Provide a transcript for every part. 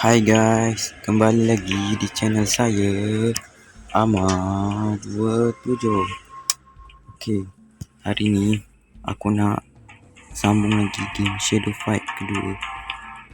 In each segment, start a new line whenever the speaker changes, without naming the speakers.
Hai guys, kembali lagi di channel saya Amar27 Okay, hari ni aku nak sambung lagi game Shadow Fight kedua.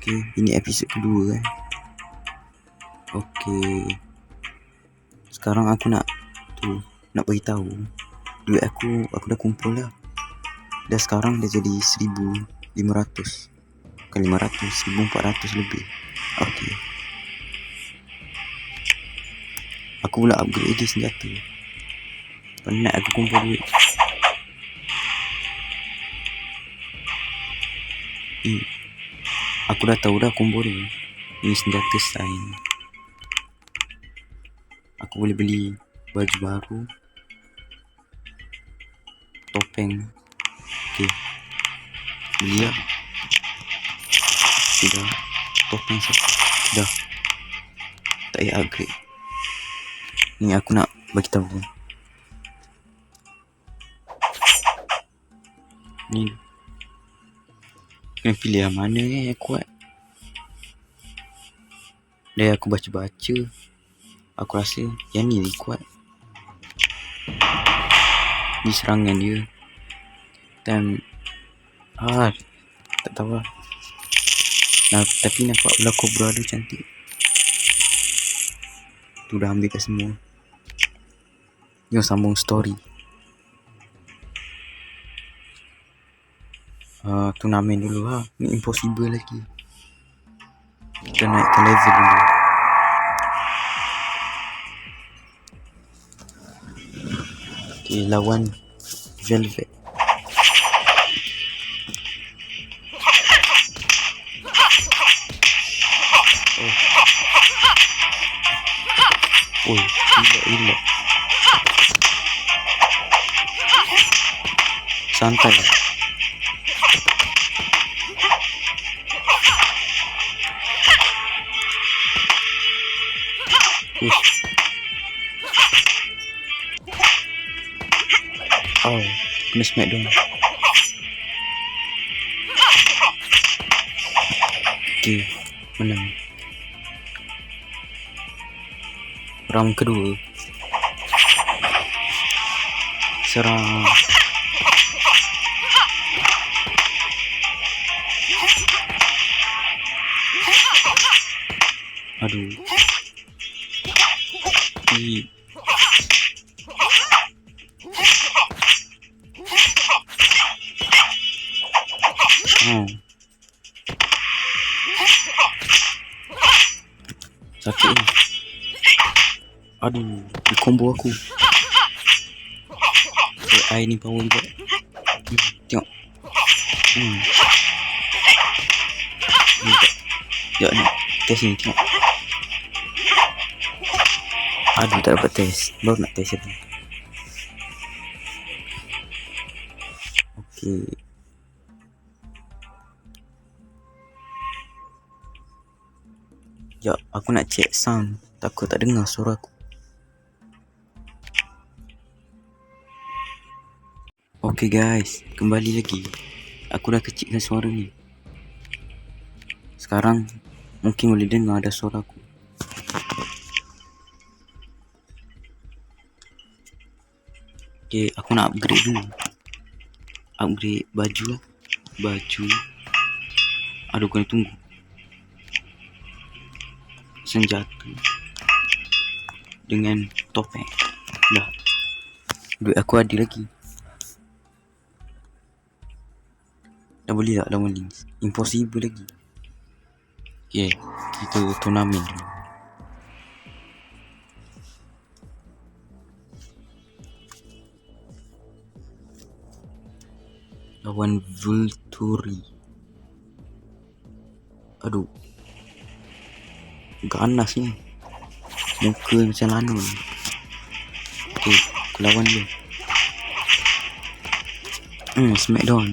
Okay, ini episod kedua eh. Okay Sekarang aku nak tu nak beritahu. Duit aku aku dah kumpul dah dah sekarang dah jadi 1500 bukan 500 1400 lebih okey. Aku pula upgrade lagi senjata. Penat aku kumpul duit. Eh, aku dah tahu dah kumpul ni. Ini senjata sign aku boleh beli baju baru. Topeng. Okey. Beli lah. Sudah topeng sudah tak payah upgrade. Ni aku nak bagi tahu. Ni. Kena pilih yang mana ni yang kuat? Dari aku baca-baca. Aku rasa yang ni kuat. Di serangan dia. Dan ah tak tahu lah tapi nampak pula cobra dia cantik. Tu dah ambil kat semua. Jom sambung story. Uh, turnamen dulu lah ni impossible lagi. Kita naikkan level dulu. Okay, lawan Velvet. Oh, gila, gila. Santai. Ush. Oh, kena smack dong. Okay, menang. Round kedua. Serang. Aduh. Aduh, di combo aku. AI ni power juga. Hmm, tengok. Hmm. Hmm. Sekejap ni. Test ni tengok. Aduh, tak dapat test. Baru nak test ni. Okay. Ya, aku nak check sound. Takut tak dengar suara aku. Okay guys, kembali lagi. Aku dah kecilkan suara ni. Sekarang mungkin boleh dengar ada suara aku. Okay, aku nak upgrade dulu. Upgrade baju lah. Baju. Aduh, kena tunggu. senjata dengan topeng. Dah. Duit aku ada lagi. Dah boleh tak lawan Lynx? Impossible lagi. Okay, kita turnamen dulu. Lawan Vulturi. Aduh, ganas ni muka macam lanun ok aku lawan dia hmm smackdown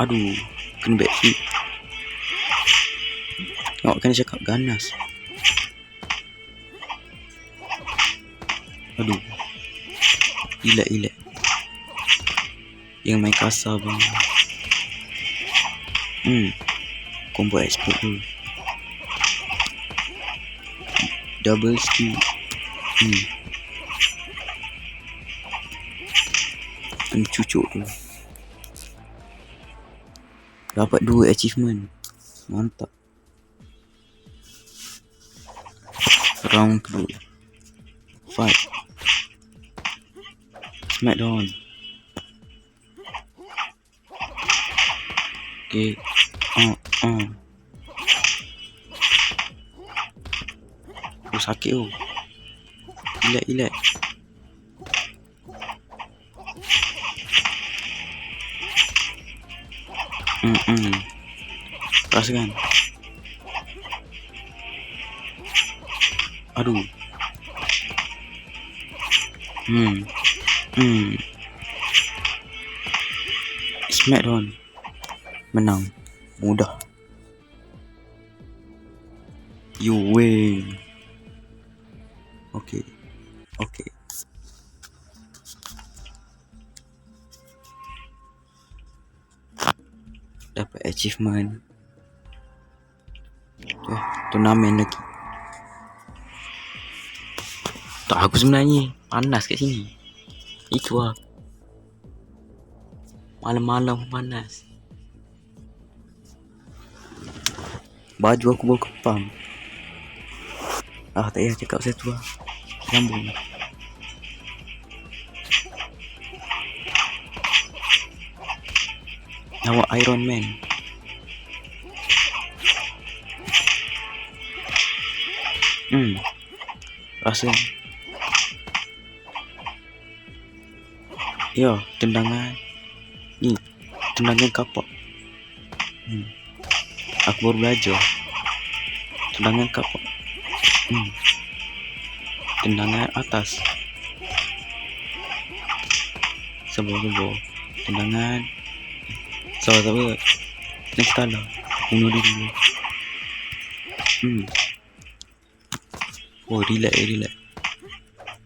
aduh kena backflip. Tengok kan dia cakap ganas. Aduh. Ilat ilat yang main kasar bang hmm. Combo expert tu double skill hmm. Pencucuk tu dapat dua achievement. Mantap. Round kedua fight. Smackdown. Okay. Ah ah oh sakit oh. Relax relax hmm hmm rasakan. Aduh. Hmm. Hmm. Smackdown menang. Mudah. You win achievement. Eh turnamen lagi. Tak aku sebenarnya panas kat sini. Itu lah. Malam-malam panas. Baju aku bawa kepam ah tak payah cakap pasal tu lah. Sambung. Awak Iron Man Hmm. Rasa. Ya tendangan. Ni Tendangan kapak hmm. Aku baru belajar. Tendangan kapak hmm. Tendangan atas. Sebuah-sebuah Tendangan. Sabar Next kala Bunuh dulu. Hmm Oh relax relax.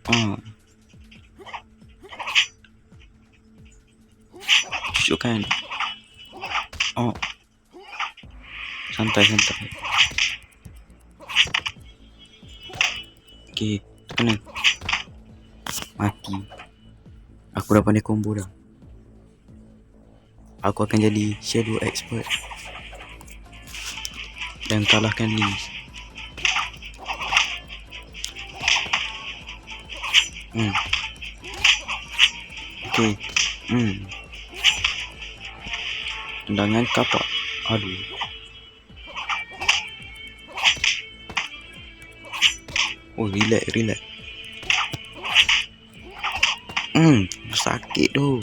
Ah. Cucukkan Oh. Santai santai. Okay Kena Mati. Aku dah pandai combo dah. Aku akan jadi Shadow Expert. Dan kalahkan Link Hmm Okay Hmm Tendangan kapak. Aduh. Oh relax relax. Hmm Sakit tu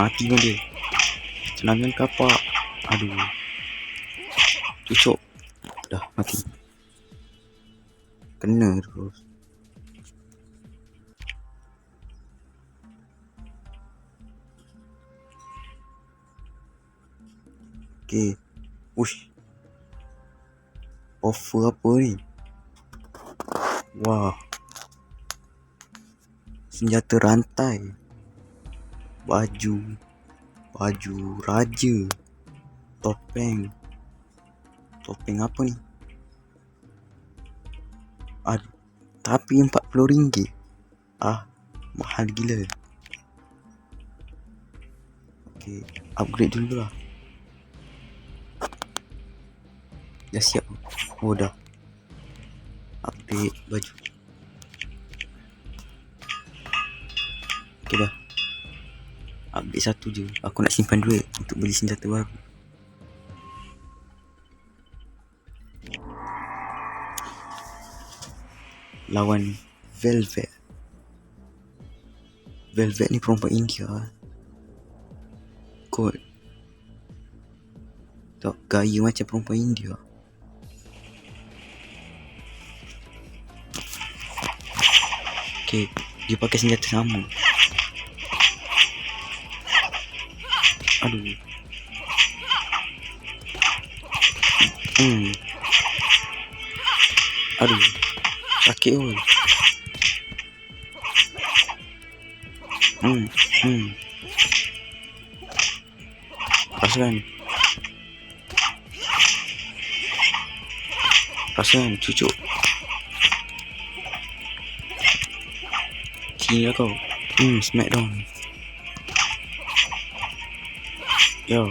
Mati pun dia. Tendangan kapak Aduh. Cucuk Dah mati. Kena terus Okay Ush. Offer apa ni? Wah. Senjata rantai Baju. Baju raja. Topeng. Topeng apa ni? Aduh Tapi RM40 Ah Mahal gila. Okay Upgrade dulu lah. Dah siap? Oh dah. Update baju. Okay dah Update satu je. Aku nak simpan duit Untuk beli senjata baru. Lawan Velvet. Velvet ni perempuan India. Kot. Tak gaya macam perempuan India. Okay Dia pakai senjata sama Aduh Hmm Aduh. Sakit oi. Hmm, hmm. Rasakan. Rasakan cucuk. Sini lah kau. Hmm, smackdown. Yo.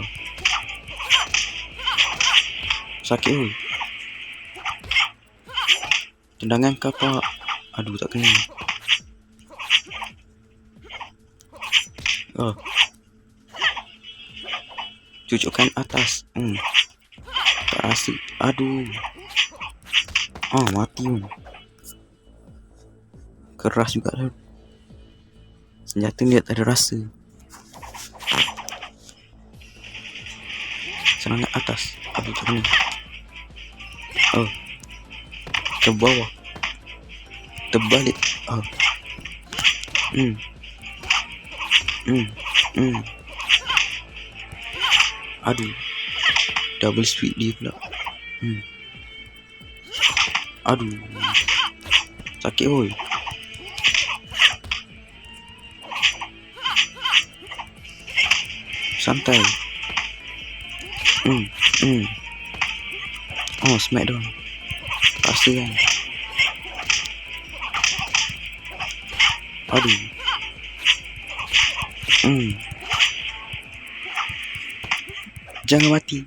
Sakit oi. Tendangan kau pak. Aduh tak kena. Oh. Cucukkan atas. Hmm. Tak asik. Aduh. Ah, mati pun. Keras juga lah. Senjata ni tak ada rasa. Serangan atas. Tak kena. Oh. Ke bawah. Terbalik. Oh. Hmm. Hmm. Hmm. Aduh. Double sweep dia pula. Hmm. Aduh. Sakit oi. Santai. Hmm. Hmm. Oh, smackdown. Pasti kan. Aduh. Hmm. Jangan mati.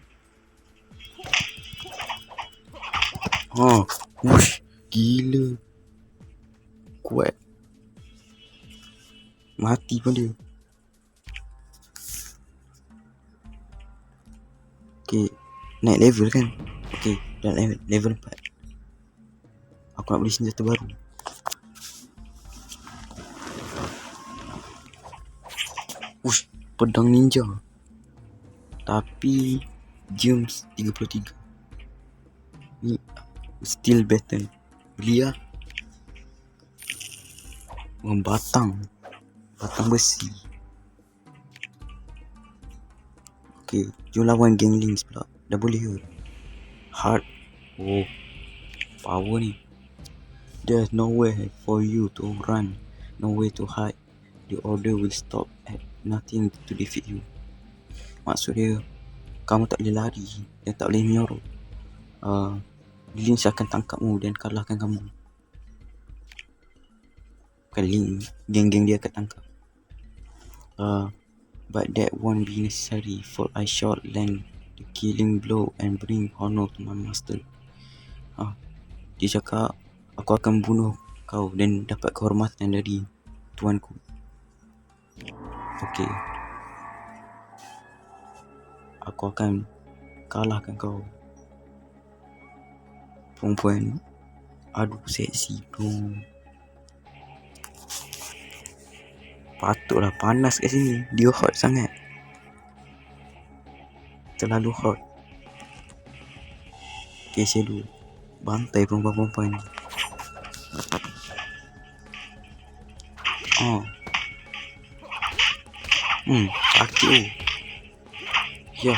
Oh, wush, gila. Kuat. Mati pun dia. Naik level kan? Okay, dah level, level 4. Aku nak beli senjata baru. Ush, pedang ninja. Tapi James 33. Ni still better. Beli lah. Membatang. Batang besi. Okay, jom lawan geng Lynx pula. Ke? Hard. Oh, power ni. There's nowhere for you to run. Nowhere to hide. The order will stop at nothing to defeat you. Maksud dia, kamu tak boleh lari dan tak boleh menyorok. Uh, Lynx akan tangkapmu dan kalahkan kamu. Bukan Lynx, geng-geng dia akan tangkap. Uh, but that won't be necessary for I shall land killing blow and bring honor to my master. Uh, dia cakap, aku akan bunuh kau dan dapat kehormatan dari tuanku. Okey. Aku akan kalahkan kau. Perempuan. Aduh, seksi bro. Patutlah panas kat sini. Dia hot sangat. Terlalu hot. Saya dulu. Bantai perempuan-perempuan ni. Oh. Hmm, sakit tu. Ya.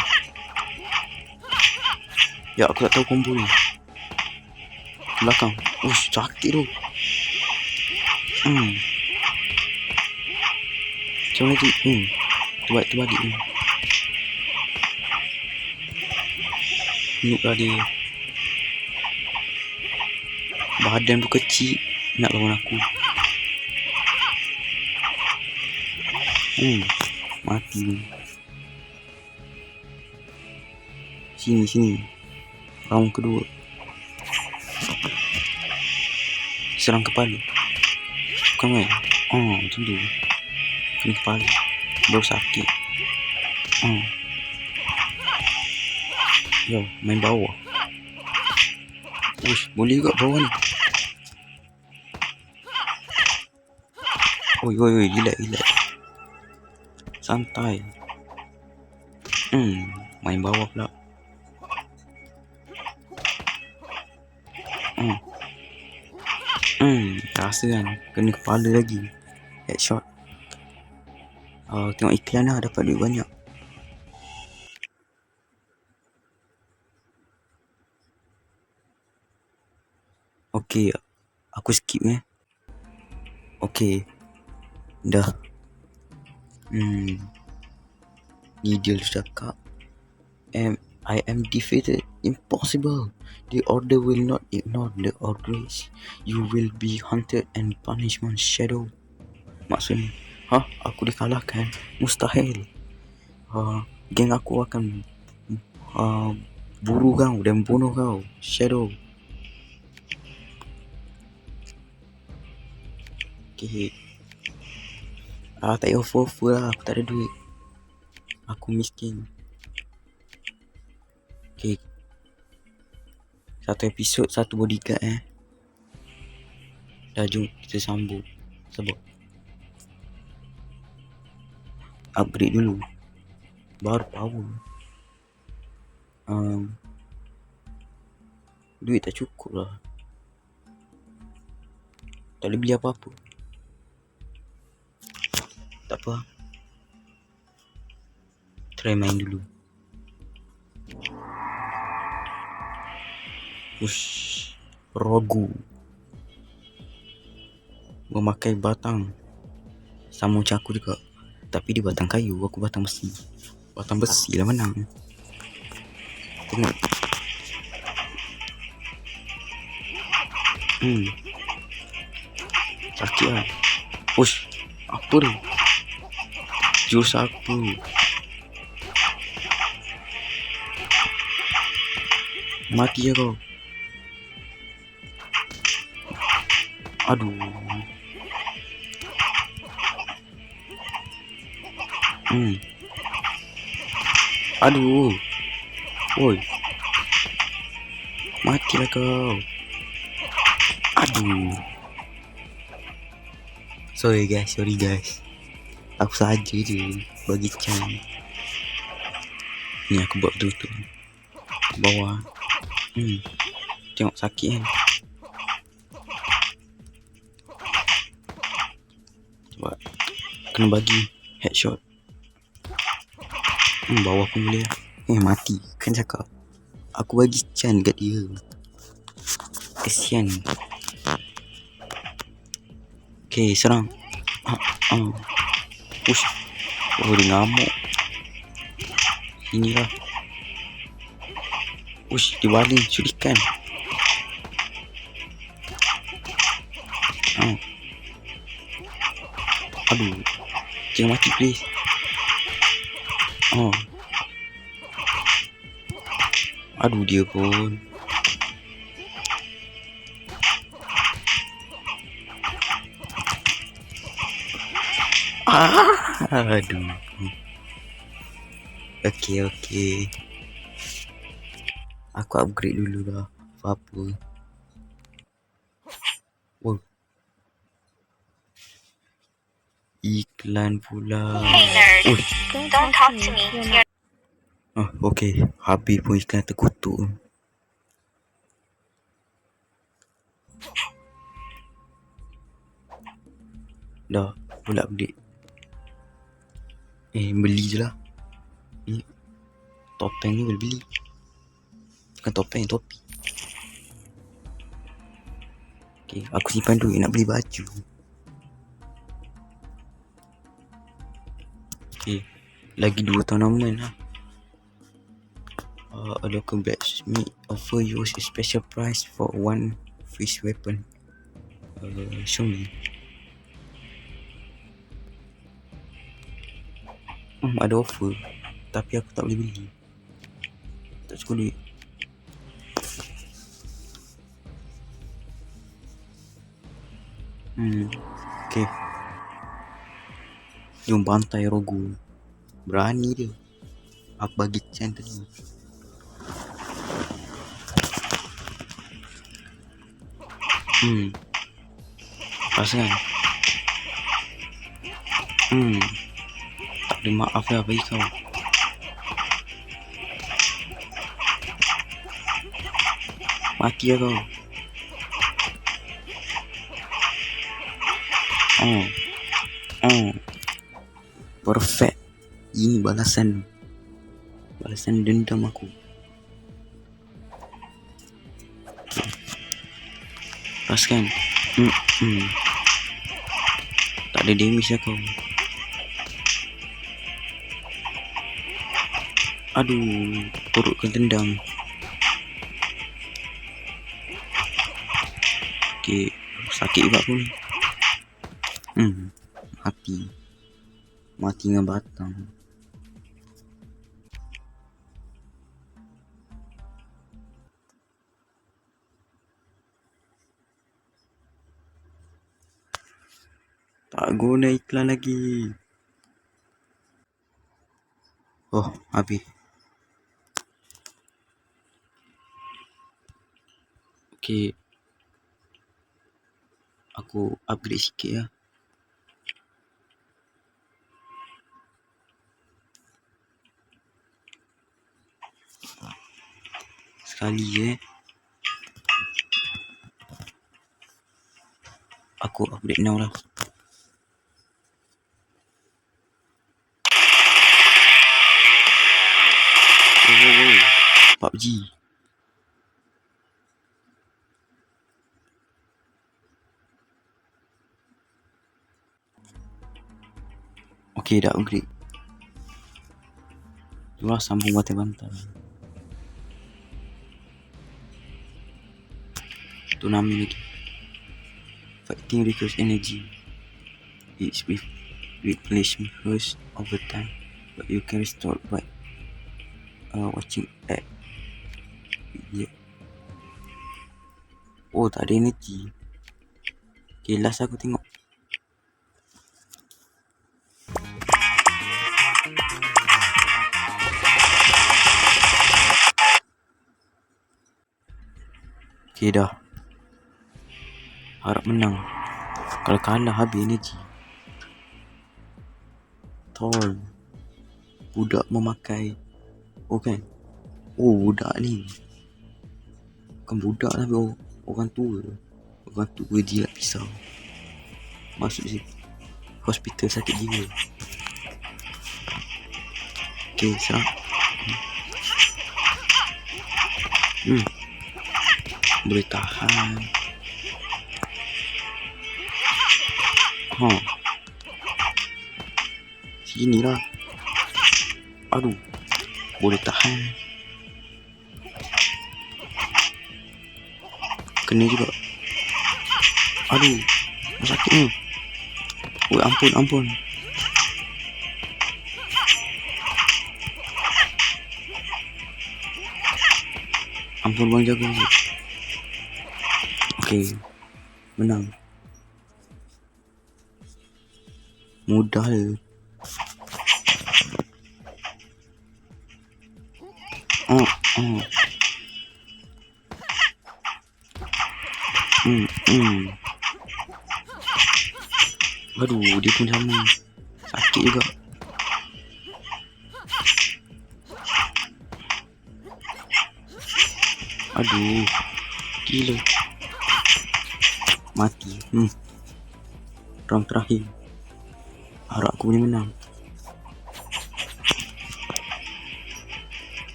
Ya, aku tak tahu combo ni. Belakang. Ush, sakit tu. Hmm. Macam lagi. Hmm. Terbalik, terbalik ni. Noob lah dia. Badan tu kecil. Nak lawan aku. Hmm. Mati ni. Sini, sini. Round kedua. Serang kepala. Bukan kan? Oh, macam tu. Kena kepala. Baru sakit. Oh. Yo, main bawah. Uish, boleh juga bawah ni. Oi, oi, oi, relax, relax. Santai. Hmm, main bawah pula. Hmm. Hmm, rasa kan kena kepala lagi. Headshot. Uh, tengok iklan lah dapat duit banyak. Okay, aku skip eh. Okay, dah. Hmm. Ni dia cakap. Am I am defeated. Impossible. The order will not ignore the orders. You will be hunted and punishment shadow. Maksudnya, ha? Aku dikalahkan? Mustahil. Uh, geng aku akan uh, buru kau dan bunuh kau. Shadow. Okay. Ah, tak payah offer-offer lah. Aku tak ada duit. Aku miskin. Okay. Satu episod, satu bodyguard eh. Dah jom kita sambung. Sebab. Upgrade dulu. Baru power. Um, duit tak cukup lah. Tak boleh beli apa-apa. Tak apa. Try main dulu. Ush, rogu. Memakai batang. Sama macam aku juga. Tapi dia batang kayu, aku batang besi. Batang besi lah menang. Tengok. Hmm. Sakit lah. Ush, apa ni? Jurus apa? Mati ya kau. Aduh. Hmm. Aduh. Woi. Matilah kau. Aduh. Sorry guys, sorry guys. Aku saja je bagi chan. Ni aku buat betul tu. Bawah. Hmm. Tengok sakit kan. Cuba. Kena bagi headshot. Hmm, bawah pun boleh. Eh, mati. Kan cakap. Aku bagi chan kat dia. Kesian. Okay, serang. Ha, ha. Ush. Oh, dia ngamuk. Inilah. Ush, dia baling. Sudikan. Ha. Aduh. Jangan mati, please. Oh. Aduh, dia pun. Aduh. Okey, okey. Aku upgrade dulu lah. Apa-apa. Oh. Iklan pula.
Hey nerd,
Oh,
don't talk to me. You're
ah, okey. Habis pun iklan terkutuk. Dah, pula update. Eh, beli je lah. Ni, topeng ni boleh beli. Bukan topeng, topi. Okay, aku simpan duit nak beli baju. Okay, lagi dua tournament lah. Uh, a local me offer you a special price for one fish weapon. Uh, show me. Hmm, ada offer. Tapi aku tak boleh beli. Tak cukup duit. Hmm. Okay. Jom bantai rogu. Berani dia. Aku bagi chan tadi. Hmm. Rasa kan? Hmm. Ada maaf lah bagi kau. Mati lah kau. Oh. Oh. Perfect. Ini balasan. Balasan dendam aku. Fast kan? Hmm. hmm. Tak ada damage lah kau. Aduh, perut kau tendang. Okey, sakit juga pun. Hmm, mati. Mati dengan batang. Tak guna iklan lagi. Oh, habis. Okey. Aku upgrade sikit ya. Sekali eh. Aku upgrade now lah. Oh, oh, oh. PUBG. Okey, dah upgrade. Itulah sambung bantal-bantal. Tsunami lagi. Fighting requires energy. It's with replacement first over time, but you can restore by uh, watching ad. Yeah. Oh, tak ada energy. Okay, last aku tengok. Okay dah. Harap menang. Kalau kalah habis energy. Tol. Budak memakai. Oh kan? Oh budak ni. Bukan budak lah bro. Orang tua. Orang tua jilat pisau. Masuk si hospital sakit jiwa. Okay, serang. Boleh tahan. Ha. Sini lah. Aduh. Boleh tahan. Kena juga. Aduh. Sakit ni. Ampun, ampun. Ampun bang jaga. Okey. Menang. Mudah je. Oh, oh. Hmm, hmm. Aduh, dia pun sama. Sakit juga. Aduh. Gila. Mati. Hmm. Round terakhir. Harap aku boleh menang.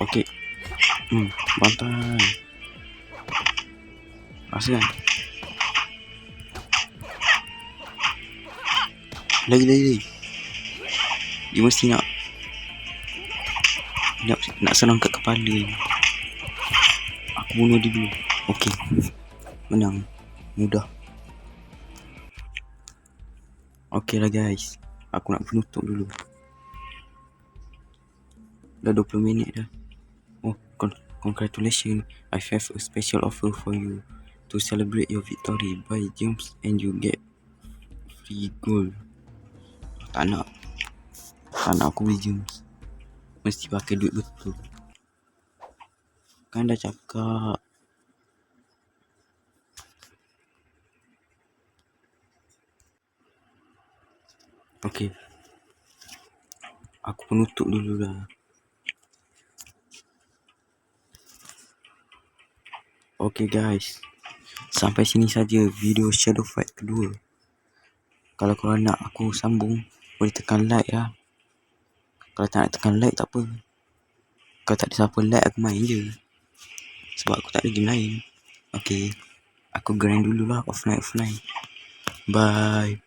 Okey. Hmm, bantai. Rasa kan? Lagi, lagi, lagi. Dia mesti nak nak, nak senang kat kepala ni. Bunuh dia dulu. Okey. Menang. Mudah. Okey lah guys. Aku nak penutup dulu. Dah 20 minit dah. Oh, con- congratulations. I have a special offer for you. To celebrate your victory, buy gems and you get free gold. Tak nak. Tak nak aku beli gems. Mesti pakai duit betul. Kan dah cakap. Okey. Aku penutup dulu lah. Okay guys. Sampai sini saja video Shadow Fight kedua. Kalau korang nak aku sambung, boleh tekan like ya. Kalau tak nak tekan like tak apa. Kau tak ada siapa like aku main je. Sebab aku tak ada game lain. Okay. Aku grind dulu lah offline offline. Bye.